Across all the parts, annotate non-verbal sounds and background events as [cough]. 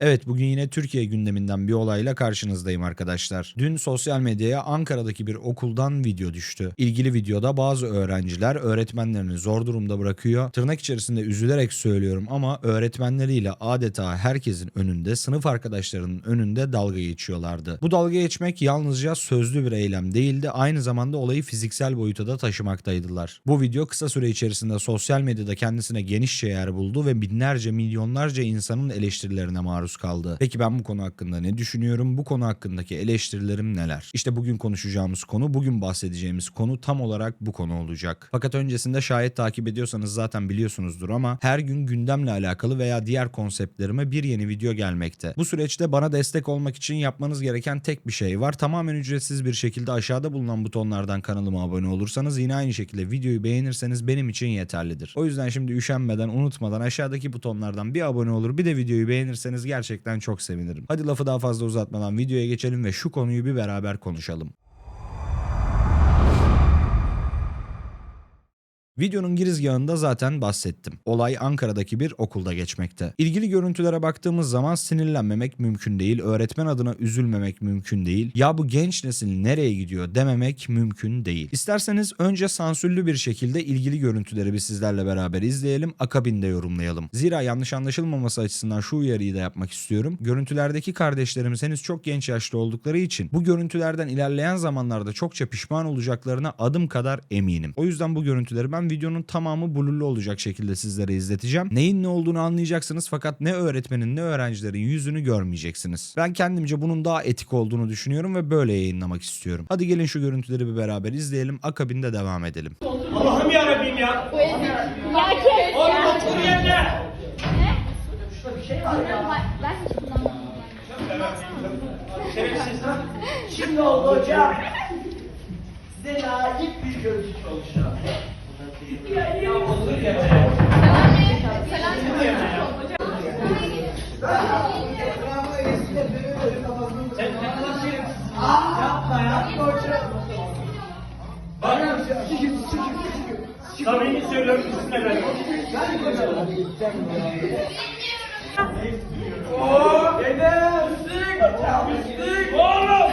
Evet bugün yine Türkiye gündeminden bir olayla karşınızdayım arkadaşlar. Dün sosyal medyaya Ankara'daki bir okuldan video düştü. İlgili videoda bazı öğrenciler öğretmenlerini zor durumda bırakıyor. Tırnak içerisinde üzülerek söylüyorum ama öğretmenleriyle adeta herkesin önünde, sınıf arkadaşlarının önünde dalga geçiyorlardı. Bu dalga geçmek yalnızca sözlü bir eylem değildi, aynı zamanda olayı fiziksel boyuta da taşımaktaydılar. Bu video kısa süre içerisinde sosyal medyada kendisine genişçe yer buldu ve binlerce milyonlarca insanın eleştirilerine maruz kaldı. Peki ben bu konu hakkında ne düşünüyorum? Bu konu hakkındaki eleştirilerim neler? İşte bugün konuşacağımız konu, bugün bahsedeceğimiz konu tam olarak bu konu olacak. Fakat öncesinde şayet takip ediyorsanız zaten biliyorsunuzdur ama her gün gündemle alakalı veya diğer konseptlerime bir yeni video gelmekte. Bu süreçte bana destek olmak için yapmanız gereken tek bir şey var. Tamamen ücretsiz bir şekilde aşağıda bulunan butonlardan kanalıma abone olursanız yine aynı şekilde videoyu beğenirseniz benim için yeterlidir. O yüzden şimdi üşenmeden, unutmadan aşağıdaki butonlardan bir abone olur bir de videoyu beğenirseniz gerçekten çok sevinirim. Hadi lafı daha fazla uzatmadan videoya geçelim ve şu konuyu bir beraber konuşalım. Videonun girizgahında zaten bahsettim. Olay Ankara'daki bir okulda geçmekte. İlgili görüntülere baktığımız zaman sinirlenmemek mümkün değil, öğretmen adına üzülmemek mümkün değil, ya bu genç nesil nereye gidiyor dememek mümkün değil. İsterseniz önce sansürlü bir şekilde ilgili görüntüleri bir sizlerle beraber izleyelim, akabinde yorumlayalım. Zira yanlış anlaşılmaması açısından şu uyarıyı da yapmak istiyorum. Görüntülerdeki kardeşlerimiz henüz çok genç yaşta oldukları için bu görüntülerden ilerleyen zamanlarda çokça pişman olacaklarına adım kadar eminim. O yüzden bu görüntüleri ben videonun tamamı blurlu olacak şekilde sizlere izleteceğim. Neyin ne olduğunu anlayacaksınız fakat ne öğretmenin ne öğrencilerin yüzünü görmeyeceksiniz. Ben kendimce bunun daha etik olduğunu düşünüyorum ve böyle yayınlamak istiyorum. Hadi gelin şu görüntüleri bir beraber izleyelim akabinde devam edelim. Allah'ım yarabbim ya. Bu ezik. Ya kes Oğlum ya. otur yerine. Ne? Ben, ben hiç kullanmadım. Şerefsiz lan. Şimdi oldu hocam. Size layık bir görüntü oluşu. Samimi söylüyorum sizinle ben. Oo, dede, ıslık, ıslık, oğlum, ıslık.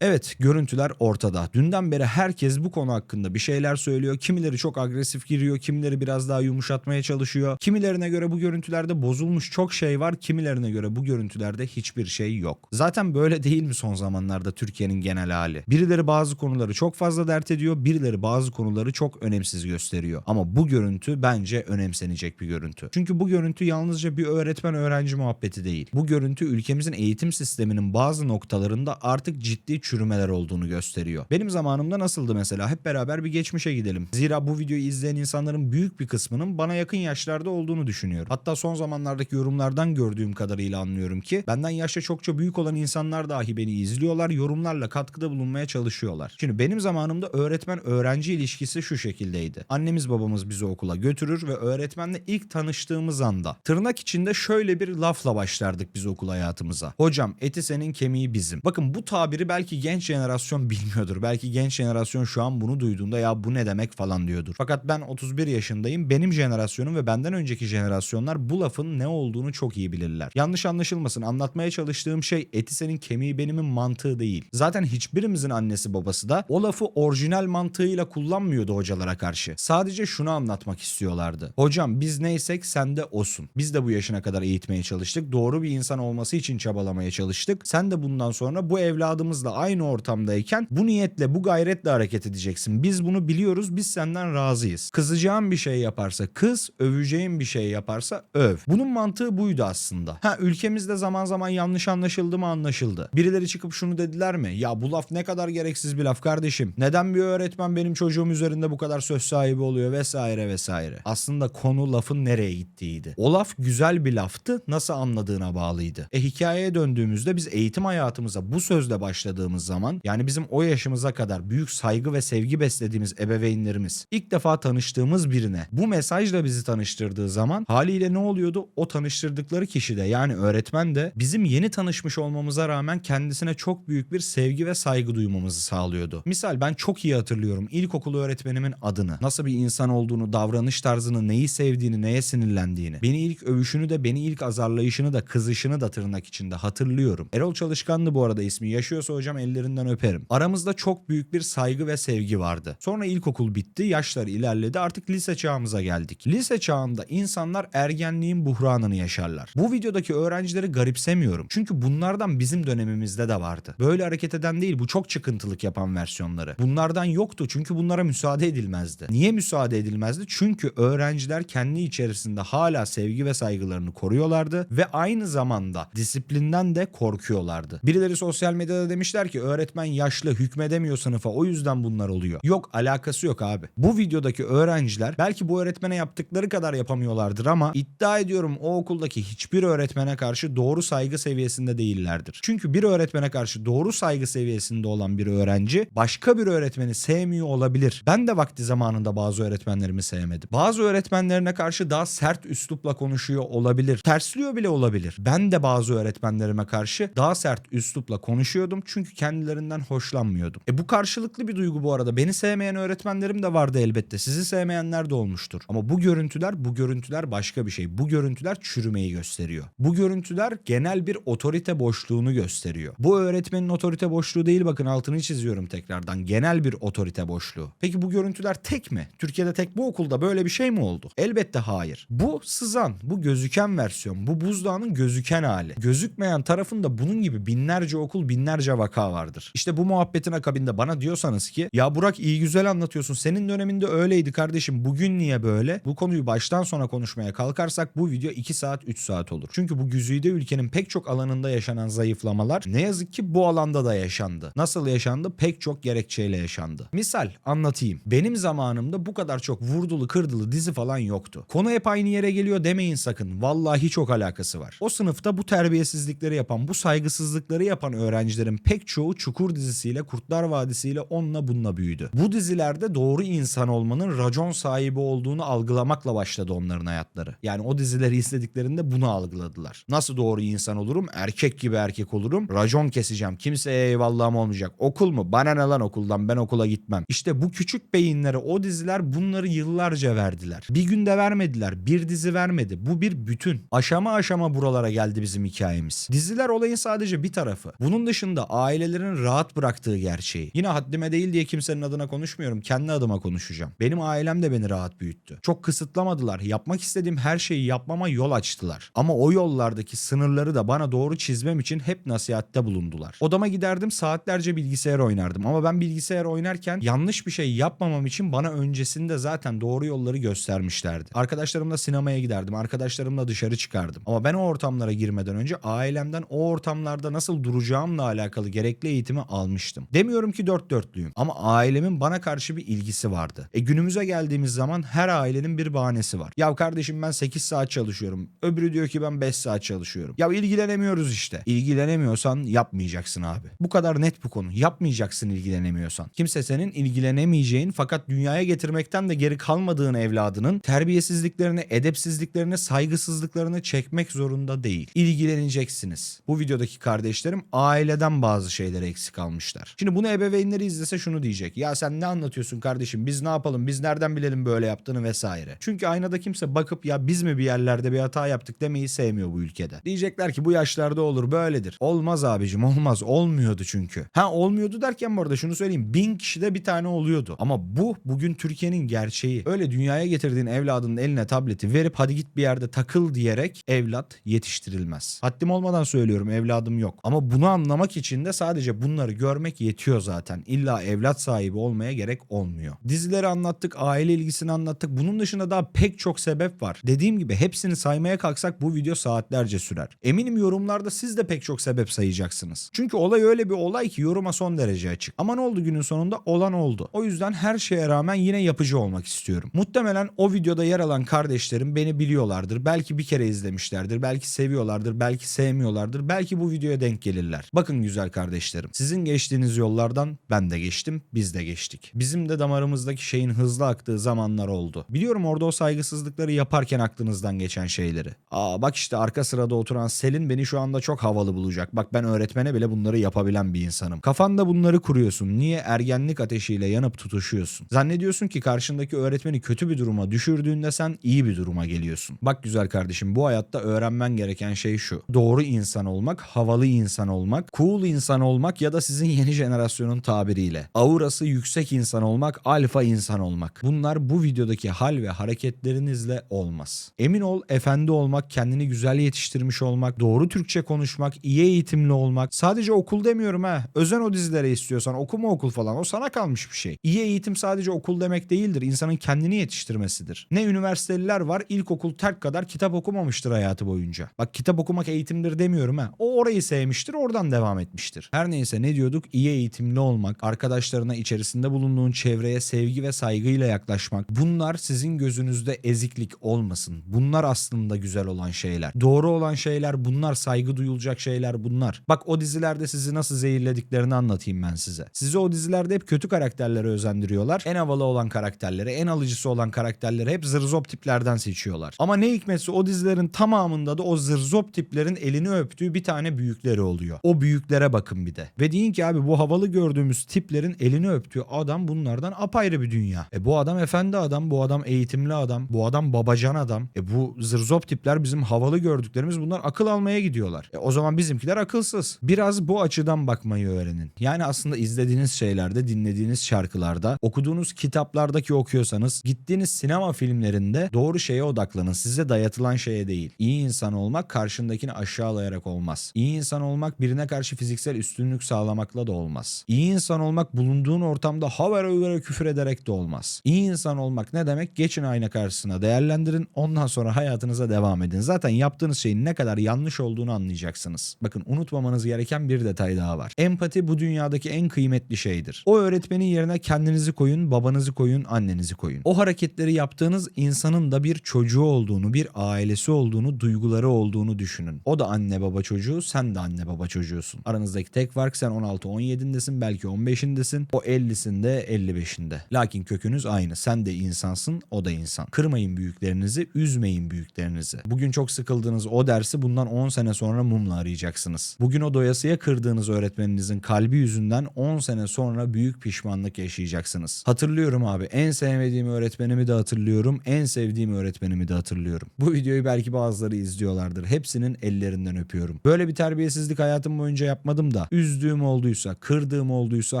Evet görüntüler ortada. Dünden beri herkes bu konu hakkında bir şeyler söylüyor. Kimileri çok agresif giriyor, kimileri biraz daha yumuşatmaya çalışıyor. Kimilerine göre bu görüntülerde bozulmuş çok şey var, kimilerine göre bu görüntülerde hiçbir şey yok. Zaten böyle değil mi son zamanlarda Türkiye'nin genel hali? Birileri bazı konuları çok fazla dert ediyor, birileri bazı konuları çok önemsiz gösteriyor. Ama bu görüntü bence önemsenecek bir görüntü. Çünkü bu görüntü yalnızca bir öğretmen öğrenci muhabbeti değil. Bu görüntü ülkemizin eğitim sisteminin bazı noktalarında artık ciddi çürümeler olduğunu gösteriyor. Benim zamanımda nasıldı mesela? Hep beraber bir geçmişe gidelim. Zira bu videoyu izleyen insanların büyük bir kısmının bana yakın yaşlarda olduğunu düşünüyorum. Hatta son zamanlardaki yorumlardan gördüğüm kadarıyla anlıyorum ki benden yaşça çokça büyük olan insanlar dahi beni izliyorlar, yorumlarla katkıda bulunmaya çalışıyorlar. Şimdi benim zamanımda öğretmen öğrenci ilişkisi şu şekildeydi. Annemiz babamız bizi okula götürür ve öğretmenle ilk tanıştığımız anda tırnak içinde şöyle bir lafla başlardık biz okul hayatımıza. Hocam eti senin kemiği bizim. Bakın bu tabiri belki genç jenerasyon [laughs] bilmiyordur. Belki genç jenerasyon şu an bunu duyduğunda ya bu ne demek falan diyordur. Fakat ben 31 yaşındayım. Benim jenerasyonum ve benden önceki jenerasyonlar bu lafın ne olduğunu çok iyi bilirler. Yanlış anlaşılmasın anlatmaya çalıştığım şey eti senin kemiği benimin mantığı değil. Zaten hiçbirimizin annesi babası da o lafı orijinal mantığıyla kullanmıyordu hocalara karşı. Sadece şunu anlatmak istiyorlardı. Hocam biz neysek sen de osun. Biz de bu yaşına kadar eğitmeye çalıştık. Doğru bir insan olması için çabalamaya çalıştık. Sen de bundan sonra bu evladımızla aynı ortamdayken bu niyetle bu gayretle hareket edeceksin. Biz bunu biliyoruz. Biz senden razıyız. Kızacağın bir şey yaparsa kız, öveceğin bir şey yaparsa öv. Bunun mantığı buydu aslında. Ha ülkemizde zaman zaman yanlış anlaşıldı mı anlaşıldı. Birileri çıkıp şunu dediler mi? Ya bu laf ne kadar gereksiz bir laf kardeşim. Neden bir öğretmen benim çocuğum üzerinde bu kadar söz sahibi oluyor vesaire vesaire. Aslında konu lafın nereye gittiğiydi. O laf güzel bir laftı. Nasıl anladığına bağlıydı. E hikayeye döndüğümüzde biz eğitim hayatımıza bu sözle başladığımız zaman yani bizim o yaşımıza kadar büyük saygı ve sevgi beslediğimiz ebeveynlerimiz ilk defa tanıştığımız birine bu mesajla bizi tanıştırdığı zaman haliyle ne oluyordu? O tanıştırdıkları kişi de yani öğretmen de bizim yeni tanışmış olmamıza rağmen kendisine çok büyük bir sevgi ve saygı duymamızı sağlıyordu. Misal ben çok iyi hatırlıyorum ilkokul öğretmenimin adını, nasıl bir insan olduğunu, davranış tarzını, neyi sevdiğini, neye sinirlendiğini, beni ilk övüşünü de, beni ilk azarlayışını da, kızışını da tırnak içinde hatırlıyorum. Erol Çalışkan'dı bu arada ismi. Yaşıyorsa hocam ellerinden öperim. Aramızda çok büyük bir saygı ve sevgi vardı. Sonra ilkokul bitti, yaşlar ilerledi. Artık lise çağımıza geldik. Lise çağında insanlar ergenliğin buhranını yaşarlar. Bu videodaki öğrencileri garipsemiyorum. Çünkü bunlardan bizim dönemimizde de vardı. Böyle hareket eden değil, bu çok çıkıntılık yapan versiyonları. Bunlardan yoktu çünkü bunlara müsaade edilmezdi. Niye müsaade edilmezdi? Çünkü öğrenciler kendi içerisinde hala sevgi ve saygılarını koruyorlardı ve aynı zamanda disiplinden de korkuyorlardı. Birileri sosyal medyada demişler ki öğretmen yaşlı hükmedemiyor sınıfa o yüzden bunlar oluyor. Yok alakası yok abi. Bu videodaki öğrenciler belki bu öğretmene yaptıkları kadar yapamıyorlardır ama iddia ediyorum o okuldaki hiçbir öğretmene karşı doğru saygı seviyesinde değillerdir. Çünkü bir öğretmene karşı doğru saygı seviyesinde olan bir öğrenci başka bir öğretmeni sevmiyor olabilir. Ben de vakti zamanında bazı öğretmenlerimi sevmedim. Bazı öğretmenlerine karşı daha sert üslupla konuşuyor olabilir. Tersliyor bile olabilir. Ben de bazı öğretmenlerime karşı daha sert üslupla konuşuyordum çünkü kendilerinden hoşlanmıyordum. E bu karşılıklı bir duygu bu arada. Beni sevmeyen öğretmenlerim de vardı elbette. Sizi sevmeyenler de olmuştur. Ama bu görüntüler bu görüntüler başka bir şey. Bu görüntüler çürümeyi gösteriyor. Bu görüntüler genel bir otorite boşluğunu gösteriyor. Bu öğretmenin otorite boşluğu değil bakın altını çiziyorum tekrardan. Genel bir otorite boşluğu. Peki bu görüntüler tek mi? Türkiye'de tek bu okulda böyle bir şey mi oldu? Elbette hayır. Bu sızan, bu gözüken versiyon, bu buzdağının gözüken hali. Gözükmeyen tarafında bunun gibi binlerce okul, binlerce vaka vardır. İşte bu muhabbetin akabinde bana diyorsanız ki ya Burak iyi güzel anlatıyorsun. Senin döneminde öyleydi kardeşim. Bugün niye böyle? Bu konuyu baştan sona konuşmaya kalkarsak bu video 2 saat 3 saat olur. Çünkü bu güzide ülkenin pek çok alanında yaşanan zayıflamalar ne yazık ki bu alanda da yaşandı. Nasıl yaşandı? Pek çok gerekçeyle yaşandı. Misal anlatayım. Benim zamanımda bu kadar çok vurdulu kırdılı dizi falan yoktu. Konu hep aynı yere geliyor demeyin sakın. Vallahi çok alakası var. O sınıfta bu terbiyesizlikleri yapan, bu saygısızlıkları yapan öğrencilerin pek çoğu Çukur dizisiyle, Kurtlar Vadisi'yle onunla bununla büyüdü. Bu dizilerde doğru insan olmanın racon sahibi olduğunu algılamakla başladı onların hayatları. Yani o dizileri izlediklerinde bunu algıladılar. Nasıl doğru insan olurum? Erkek gibi erkek olurum. Racon keseceğim. Kimseye eyvallahım olmayacak. Okul mu? Bana ne lan okuldan? Ben okula gitmem. İşte bu küçük beyinlere o diziler bunları yıllarca verdiler. Bir günde vermediler. Bir dizi vermedi. Bu bir bütün. Aşama aşama buralara geldi bizim hikayemiz. Diziler olayın sadece bir tarafı. Bunun dışında ailelerin rahat bıraktığı gerçeği. Yine haddime değil diye kimsenin adına konuşmuyorum. Kendi adıma konuşacağım. Benim ailem de beni rahat büyüttü. Çok kısıtlamadılar. Yapmak istediğim her şeyi yapmama yol açtılar. Ama o yollardaki sınırları da bana doğru çizmem için hep nasihatte bulundular. Odama giderdim saatlerce bilgisayar oynardım. Ama ben bilgisayar oynarken yanlış bir şey yapmamam için bana öncesinde zaten doğru yolları göstermişlerdi. Arkadaşlarımla sinemaya giderdim. Arkadaşlarımla dışarı çıkardım. Ama ben o ortamlara girmeden önce ailemden o ortamlarda nasıl duracağımla alakalı gerekli eğitimi almıştım. Demiyorum ki dört dörtlüyüm ama ailemin bana karşı bir ilgisi vardı. E günümüze geldiğimiz zaman her ailenin bir bahanesi var. Ya kardeşim ben 8 saat çalışıyorum. Öbürü diyor ki ben 5 saat çalışıyorum. Ya ilgilenemiyoruz işte. İlgilenemiyorsan yapmayacaksın abi. Bu kadar net bu konu. Yapmayacaksın ilgilenemiyorsan. Kimse senin ilgilenemeyeceğin fakat dünyaya getirmekten de geri kalmadığın evladının terbiyesizliklerini, edepsizliklerini, saygısızlıklarını çekmek zorunda değil. İlgileneceksiniz. Bu videodaki kardeşlerim aileden bazı şeyleri eksik almışlar. Şimdi bunu ebeveynleri izlese şunu diyecek. Ya sen ne anlatıyorsun kardeşim? Biz ne yapalım? Biz nereden bilelim böyle yaptığını vesaire. Çünkü aynada kimse bakıp ya biz mi bir yerlerde bir hata yaptık demeyi sevmiyor bu ülkede. Diyecekler ki bu yaşlarda olur böyledir. Olmaz abicim olmaz. Olmuyordu çünkü. Ha olmuyordu derken bu arada şunu söyleyeyim. Bin kişide bir tane oluyordu. Ama bu bugün Türkiye'nin gerçeği. Öyle dünyaya getirdiğin evladının eline tableti verip hadi git bir yerde takıl diyerek evlat yetiştirilmez. Haddim olmadan söylüyorum evladım yok. Ama bunu anlamak için de sadece bunları görmek yetiyor zaten. İlla evlat sahibi olmaya gerek olmuyor. Dizileri anlattık, aile ilgisini anlattık. Bunun dışında daha pek çok sebep var. Dediğim gibi hepsini saymaya kalksak bu video saatlerce sürer. Eminim yorumlarda siz de pek çok sebep sayacaksınız. Çünkü olay öyle bir olay ki yoruma son derece açık. Ama ne oldu günün sonunda? Olan oldu. O yüzden her şeye rağmen yine yapıcı olmak istiyorum. Muhtemelen o videoda yer alan kardeşlerim beni biliyorlardır. Belki bir kere izlemişlerdir. Belki seviyorlardır. Belki sevmiyorlardır. Belki bu videoya denk gelirler. Bakın güzel kardeşlerim. Kardeşlerim. Sizin geçtiğiniz yollardan ben de geçtim, biz de geçtik. Bizim de damarımızdaki şeyin hızlı aktığı zamanlar oldu. Biliyorum orada o saygısızlıkları yaparken aklınızdan geçen şeyleri. Aa bak işte arka sırada oturan Selin beni şu anda çok havalı bulacak. Bak ben öğretmene bile bunları yapabilen bir insanım. Kafanda bunları kuruyorsun. Niye ergenlik ateşiyle yanıp tutuşuyorsun? Zannediyorsun ki karşındaki öğretmeni kötü bir duruma düşürdüğünde sen iyi bir duruma geliyorsun. Bak güzel kardeşim bu hayatta öğrenmen gereken şey şu. Doğru insan olmak, havalı insan olmak, cool insan olmak ya da sizin yeni jenerasyonun tabiriyle aurası yüksek insan olmak, alfa insan olmak. Bunlar bu videodaki hal ve hareketlerinizle olmaz. Emin ol efendi olmak, kendini güzel yetiştirmiş olmak, doğru Türkçe konuşmak, iyi eğitimli olmak. Sadece okul demiyorum ha. Özen o dizilere istiyorsan okuma okul falan. O sana kalmış bir şey. İyi eğitim sadece okul demek değildir. İnsanın kendini yetiştirmesidir. Ne üniversiteliler var ilkokul terk kadar kitap okumamıştır hayatı boyunca. Bak kitap okumak eğitimdir demiyorum ha. O orayı sevmiştir oradan devam etmiştir. Her neyse ne diyorduk? İyi eğitimli olmak, arkadaşlarına içerisinde bulunduğun çevreye sevgi ve saygıyla yaklaşmak. Bunlar sizin gözünüzde eziklik olmasın. Bunlar aslında güzel olan şeyler. Doğru olan şeyler bunlar. Saygı duyulacak şeyler bunlar. Bak o dizilerde sizi nasıl zehirlediklerini anlatayım ben size. Sizi o dizilerde hep kötü karakterlere özendiriyorlar. En havalı olan karakterleri, en alıcısı olan karakterleri hep zırzop tiplerden seçiyorlar. Ama ne hikmetse o dizilerin tamamında da o zırzop tiplerin elini öptüğü bir tane büyükleri oluyor. O büyüklere bakın bir. Ve deyin ki abi bu havalı gördüğümüz tiplerin elini öptüğü adam bunlardan apayrı bir dünya. E bu adam efendi adam, bu adam eğitimli adam, bu adam babacan adam. E bu zırzop tipler bizim havalı gördüklerimiz bunlar akıl almaya gidiyorlar. E o zaman bizimkiler akılsız. Biraz bu açıdan bakmayı öğrenin. Yani aslında izlediğiniz şeylerde, dinlediğiniz şarkılarda, okuduğunuz kitaplardaki okuyorsanız, gittiğiniz sinema filmlerinde doğru şeye odaklanın. Size dayatılan şeye değil. İyi insan olmak karşındakini aşağılayarak olmaz. İyi insan olmak birine karşı fiziksel üstünlük sağlamakla da olmaz. İyi insan olmak bulunduğun ortamda havara övere küfür ederek de olmaz. İyi insan olmak ne demek? Geçin ayna karşısına değerlendirin ondan sonra hayatınıza devam edin. Zaten yaptığınız şeyin ne kadar yanlış olduğunu anlayacaksınız. Bakın unutmamanız gereken bir detay daha var. Empati bu dünyadaki en kıymetli şeydir. O öğretmenin yerine kendinizi koyun, babanızı koyun, annenizi koyun. O hareketleri yaptığınız insanın da bir çocuğu olduğunu, bir ailesi olduğunu, duyguları olduğunu düşünün. O da anne baba çocuğu, sen de anne baba çocuğusun. Aranızdaki tek fark sen 16-17'indesin, belki 15'indesin, o 50'sinde, 55'inde. Lakin kökünüz aynı. Sen de insansın, o da insan. Kırmayın büyüklerinizi, üzmeyin büyüklerinizi. Bugün çok sıkıldığınız o dersi bundan 10 sene sonra mumla arayacaksınız. Bugün o doyasıya kırdığınız öğretmeninizin kalbi yüzünden 10 sene sonra büyük pişmanlık yaşayacaksınız. Hatırlıyorum abi. En sevmediğim öğretmenimi de hatırlıyorum. En sevdiğim öğretmenimi de hatırlıyorum. Bu videoyu belki bazıları izliyorlardır. Hepsinin ellerinden öpüyorum. Böyle bir terbiyesizlik hayatım boyunca yapmadım da üzdüğüm olduysa, kırdığım olduysa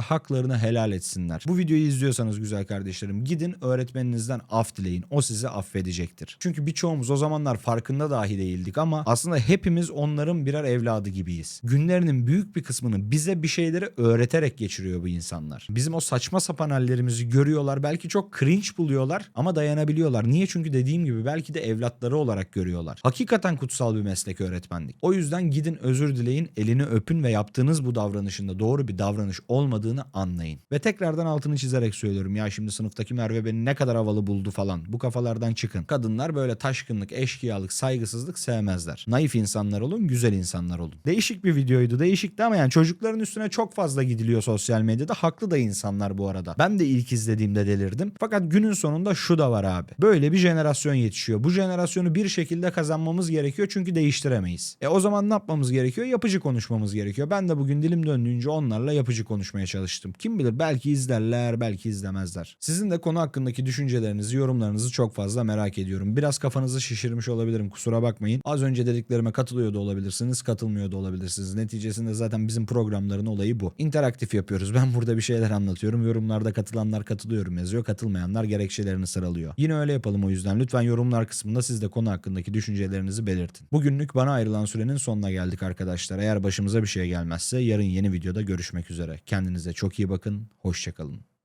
haklarını helal etsinler. Bu videoyu izliyorsanız güzel kardeşlerim gidin öğretmeninizden af dileyin. O sizi affedecektir. Çünkü birçoğumuz o zamanlar farkında dahi değildik ama aslında hepimiz onların birer evladı gibiyiz. Günlerinin büyük bir kısmını bize bir şeyleri öğreterek geçiriyor bu insanlar. Bizim o saçma sapan hallerimizi görüyorlar. Belki çok cringe buluyorlar ama dayanabiliyorlar. Niye? Çünkü dediğim gibi belki de evlatları olarak görüyorlar. Hakikaten kutsal bir meslek öğretmenlik. O yüzden gidin özür dileyin, elini öpün ve yaptığınız bu davranışında doğru bir davranış olmadığını anlayın. Ve tekrardan altını çizerek söylüyorum ya şimdi sınıftaki Merve beni ne kadar havalı buldu falan. Bu kafalardan çıkın. Kadınlar böyle taşkınlık, eşkıyalık, saygısızlık sevmezler. Naif insanlar olun, güzel insanlar olun. Değişik bir videoydu. Değişikti ama yani çocukların üstüne çok fazla gidiliyor sosyal medyada. Haklı da insanlar bu arada. Ben de ilk izlediğimde delirdim. Fakat günün sonunda şu da var abi. Böyle bir jenerasyon yetişiyor. Bu jenerasyonu bir şekilde kazanmamız gerekiyor çünkü değiştiremeyiz. E o zaman ne yapmamız gerekiyor? Yapıcı konuşmamız gerekiyor. Ben de bugün dilim döndüğünce onlarla yapıcı konuşmaya çalıştım. Kim bilir belki izlerler, belki izlemezler. Sizin de konu hakkındaki düşüncelerinizi, yorumlarınızı çok fazla merak ediyorum. Biraz kafanızı şişirmiş olabilirim kusura bakmayın. Az önce dediklerime katılıyor da olabilirsiniz, katılmıyor da olabilirsiniz. Neticesinde zaten bizim programların olayı bu. İnteraktif yapıyoruz. Ben burada bir şeyler anlatıyorum. Yorumlarda katılanlar katılıyorum yazıyor. Katılmayanlar gerekçelerini sıralıyor. Yine öyle yapalım o yüzden. Lütfen yorumlar kısmında siz de konu hakkındaki düşüncelerinizi belirtin. Bugünlük bana ayrılan sürenin sonuna geldik arkadaşlar. Eğer başımıza bir şey gelmezse yarın yeni videoda görüşmek üzere. Kendinize çok iyi bakın. Hoşçakalın.